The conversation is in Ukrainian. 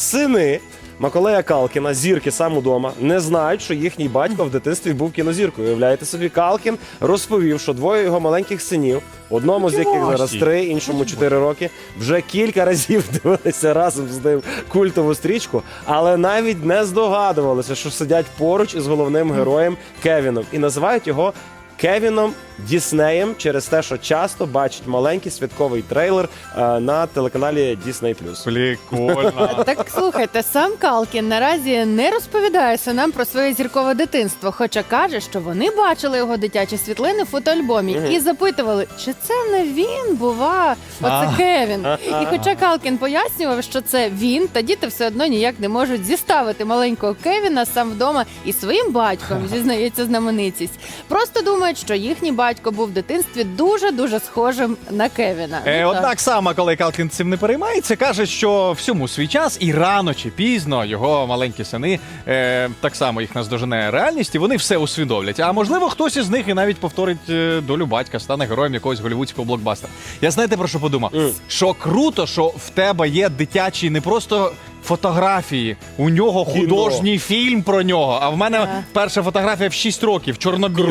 Сини Маколея Калкіна, зірки сам удома, не знають, що їхній батько в дитинстві був кінозіркою. Уявляєте собі, Калкін розповів, що двоє його маленьких синів, одному з яких зараз три, іншому чотири роки, вже кілька разів дивилися разом з ним культову стрічку, але навіть не здогадувалися, що сидять поруч із головним героєм Кевіном і називають його. Кевіном Діснеєм через те, що часто бачить маленький святковий трейлер е, на телеканалі Disney+. Прикольно. Так слухайте, сам Калкін наразі не розповідає синам про своє зіркове дитинство, хоча каже, що вони бачили його дитячі світлини в фотоальбомі і запитували, чи це не він, бува, оце А. Кевін. І хоча Калкін пояснював, що це він, та діти все одно ніяк не можуть зіставити маленького Кевіна сам вдома із своїм батьком, зізнається знаменитість. Просто думають, що їхній батько був в дитинстві дуже дуже схожим на Кевіна. Е, Ну, так. однак сам коли Калкін цим не переймається, каже, що всьому свій час і рано чи пізно його маленькі сини е, так само їх наздожене реальність, і вони все усвідомлять. А можливо, хтось із них і навіть повторить е, долю батька, стане героєм якогось голівудського блокбастера. Я знаєте про що подумав? Мгм. Що круто, що в тебе є дитячі не просто. Фотографії у нього Кіно. художній фільм про нього. А в мене перша фотографія в 6 років чорно-біла.